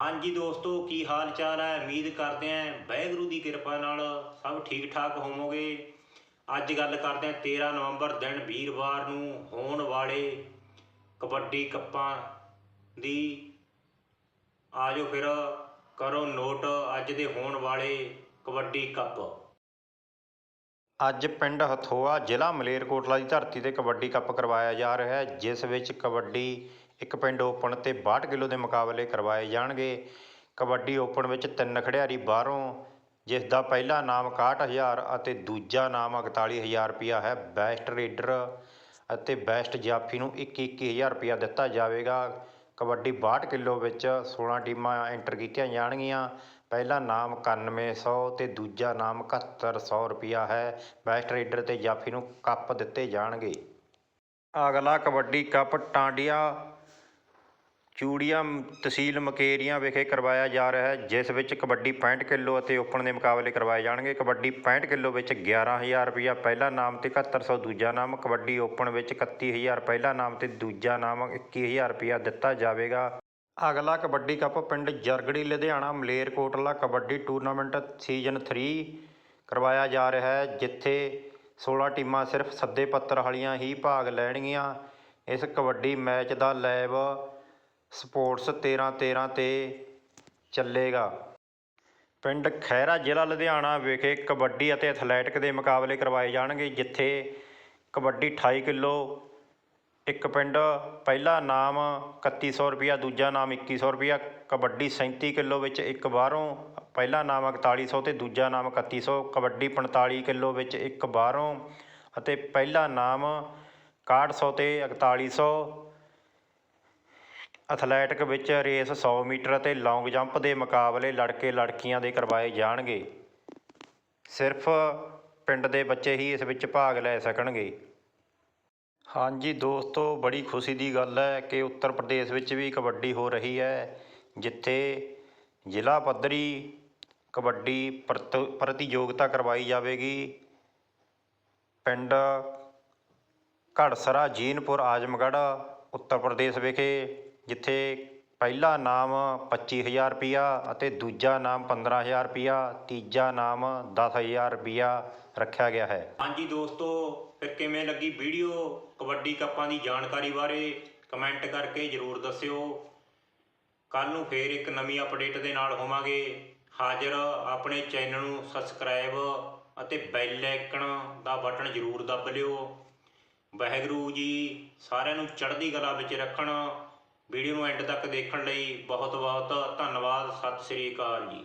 ਹਾਂਜੀ ਦੋਸਤੋ, ਕੀ ਹਾਲ ਚਾਲ ਹੈ? ਉਮੀਦ ਕਰਦੇ ਆਂ ਵਾਹਿਗੁਰੂ ਦੀ ਕਿਰਪਾ ਨਾਲ ਸਭ ਠੀਕ ਠਾਕ ਹੋਵੋਗੇ। ਅੱਜ ਗੱਲ ਕਰਦੇ ਆਂ 13 ਨਵੰਬਰ ਦਿਨ ਵੀਰਵਾਰ ਨੂੰ ਹੋਣ ਵਾਲੇ ਕਬੱਡੀ ਕੱਪਾਂ ਦੀ। ਆਜੋ ਫਿਰ ਕਰੋ ਨੋਟ ਅੱਜ ਦੇ ਹੋਣ ਵਾਲੇ ਕਬੱਡੀ ਕੱਪ। ਅੱਜ ਪਿੰਡ ਹਥੋਆ ਜ਼ਿਲ੍ਹਾ ਮਲੇਰਕੋਟਲਾ ਦੀ ਧਰਤੀ ਤੇ ਕਬੱਡੀ ਕੱਪ ਕਰਵਾਇਆ ਜਾ ਰਿਹਾ ਹੈ, ਜਿਸ ਵਿੱਚ ਕਬੱਡੀ ਇੱਕ ਪਿੰਡ ਓਪਨ ਅਤੇ ਬਾਹਠ ਕਿਲੋ ਦੇ ਮੁਕਾਬਲੇ ਕਰਵਾਏ ਜਾਣਗੇ। ਕਬੱਡੀ ਓਪਨ ਵਿੱਚ ਤਿੰਨ ਖਿਡਾਰੀ ਬਾਹਰੋਂ, ਜਿਸ ਦਾ ਪਹਿਲਾ ਨਾਮ 61000 ਅਤੇ ਦੂਜਾ ਨਾਮ 41000 ਰੁਪਇਆ ਹੈ। ਬੈਸਟ ਰੇਡਰ ਅਤੇ ਬੈਸਟ ਜਾਫੀ ਨੂੰ ਇੱਕੀ ਇੱਕੀ ਹਜ਼ਾਰ ਰੁਪਇਆ ਦਿੱਤਾ ਜਾਵੇਗਾ। ਕਬੱਡੀ 62 ਕਿਲੋ ਵਿੱਚ 16 ਟੀਮਾਂ ਐਂਟਰ ਕੀਤੀਆਂ ਜਾਣਗੀਆਂ। ਪਹਿਲਾ ਨਾਮ 9100 ਤੇ ਦੂਜਾ ਨਾਮ 7100 ਰੁਪਇਆ ਹੈ। ਬੈਸਟ ਰੇਡਰ ਤੇ ਜਾਫੀ ਨੂੰ ਕੱਪ ਦਿੱਤੇ ਜਾਣਗੇ। ਅਗਲਾ ਕਬੱਡੀ ਕੱਪ ਟਾਂਡੀਆਂ ਚੂੜੀਆਂ, ਤਹਿਸੀਲ ਮਕੇਰੀਆਂ ਵਿਖੇ ਕਰਵਾਇਆ ਜਾ ਰਿਹਾ ਹੈ, ਜਿਸ ਵਿੱਚ ਕਬੱਡੀ 65 ਕਿਲੋ ਅਤੇ ਓਪਨ ਦੇ ਮੁਕਾਬਲੇ ਕਰਵਾਏ ਜਾਣਗੇ। ਕਬੱਡੀ 65 ਕਿਲੋ ਵਿੱਚ 11000 ਰੁਪਇਆ ਪਹਿਲਾ ਨਾਮ ਤੇ 7100 ਦੂਜਾ ਨਾਮ ਕਬੱਡੀ ਓਪਨ ਵਿੱਚ 31000 ਪਹਿਲਾ ਨਾਮ ਤੇ ਦੂਜਾ ਨਾਮ 21000 ਰੁਪਇਆ ਦਿੱਤਾ ਜਾਵੇਗਾ। ਅਗਲਾ ਕਬੱਡੀ ਕੱਪ ਪਿੰਡ ਜਰਗੜੀ, ਲੁਧਿਆਣਾ ਮਲੇਰਕੋਟਲਾ ਕਬੱਡੀ ਟੂਰਨਾਮੈਂਟ ਸੀਜ਼ਨ 3 ਕਰਵਾਇਆ ਜਾ ਰਿਹਾ ਹੈ, ਜਿੱਥੇ 16 ਟੀਮਾਂ ਸਿਰਫ ਸੱਦੇ ਪੱਤਰ ਵਾਲੀਆਂ ਹੀ ਭਾਗ ਲੈਣਗੀਆਂ। ਇਸ ਕਬੱਡੀ ਮੈਚ ਦਾ ਲਾਈਵ ਸਪੋਰਟਸ 13 13 ਤੇ ਚੱਲੇਗਾ। ਪਿੰਡ ਖਹਿਰਾ ਜ਼ਿਲ੍ਹਾ ਲੁਧਿਆਣਾ ਵਿਖੇ ਕਬੱਡੀ ਅਤੇ ਅਥਲੈਟਿਕ ਦੇ ਮੁਕਾਬਲੇ ਕਰਵਾਏ ਜਾਣਗੇ, ਜਿੱਥੇ ਕਬੱਡੀ 28 ਕਿਲੋ, ਇੱਕ ਪਿੰਡ, ਪਹਿਲਾ ਨਾਮ 3100 ਰੁਪਇਆ, ਦੂਜਾ ਨਾਮ 2100 ਰੁਪਇਆ, ਕਬੱਡੀ 37 ਕਿਲੋ ਵਿੱਚ ਇੱਕ ਬਾਹਰੋਂ, ਪਹਿਲਾ ਨਾਮ 4100 ਤੇ ਦੂਜਾ ਨਾਮ 3100 ਕਬੱਡੀ 45 ਕਿਲੋ ਵਿੱਚ ਇੱਕ ਬਾਹਰੋਂ ਅਤੇ ਪਹਿਲਾ ਨਾਮ 6100 ਤੇ 4100 ਅਥਲੈਟਿਕ ਵਿੱਚ ਰੇਸ 100 ਮੀਟਰ ਅਤੇ ਲੌਂਗ ਜੰਪ ਦੇ ਮੁਕਾਬਲੇ ਲੜਕੇ ਲੜਕੀਆਂ ਦੇ ਕਰਵਾਏ ਜਾਣਗੇ। ਸਿਰਫ ਪਿੰਡ ਦੇ ਬੱਚੇ ਹੀ ਇਸ ਵਿੱਚ ਭਾਗ ਲੈ ਸਕਣਗੇ। ਹਾਂਜੀ ਦੋਸਤੋ, ਬੜੀ ਖੁਸ਼ੀ ਦੀ ਗੱਲ ਹੈ ਕਿ ਉੱਤਰ ਪ੍ਰਦੇਸ਼ ਵਿੱਚ ਵੀ ਕਬੱਡੀ ਹੋ ਰਹੀ ਹੈ, ਜਿੱਥੇ ਜ਼ਿਲ੍ਹਾ ਪੱਧਰੀ ਕਬੱਡੀ ਪ੍ਰਤ, ਪ੍ਰਤੀਯੋਗਤਾ ਕਰਵਾਈ ਜਾਵੇਗੀ। ਪਿੰਡ ਘੜਸਰਾ, ਜੀਨਪੁਰ, ਆਜਮਗੜ੍ਹ, ਉੱਤਰ ਪ੍ਰਦੇਸ਼ ਵਿਖੇ ਜਿੱਥੇ ਪਹਿਲਾ ਨਾਮ 25000 ਰੁਪਇਆ ਅਤੇ ਦੂਜਾ ਨਾਮ 15000 ਰੁਪਇਆ ਤੀਜਾ ਨਾਮ 10000 ਰੁਪਇਆ ਰੱਖਿਆ ਗਿਆ ਹੈ। ਹਾਂਜੀ ਦੋਸਤੋ, ਫਿਰ ਕਿਵੇਂ ਲੱਗੀ ਵੀਡੀਓ? ਕਬੱਡੀ ਕੱਪਾਂ ਦੀ ਜਾਣਕਾਰੀ ਬਾਰੇ ਕਮੈਂਟ ਕਰਕੇ ਜਰੂਰ ਦੱਸਿਓ। ਕੱਲ ਨੂੰ ਫੇਰ ਇੱਕ ਨਵੀਂ ਅਪਡੇਟ ਦੇ ਨਾਲ ਹੋਵਾਂਗੇ। ਹਾਜ਼ਰ ਆਪਣੇ ਚੈਨਲ ਨੂੰ ਸਬਸਕ੍ਰਾਈਬ ਅਤੇ ਬੈਲ ਆਈਕਨ ਦਾ ਬਟਨ ਜਰੂਰ ਦੱਬ ਲਿਓ। ਵਾਹਿਗੁਰੂ ਜੀ, ਸਾਰਿਆਂ ਨੂੰ ਚੜ੍ਹਦੀ ਕਲਾ ਵਿੱਚ ਰੱਖਣ। ਵੀਡੀਓ ਨੂੰ ਐਂਡ ਤੱਕ ਦੇਖਣ ਲਈ ਬਹੁਤ ਬਹੁਤ ਧੰਨਵਾਦ ਸਤਿ ਸ੍ਰੀ ਅਕਾਲ ਜੀ।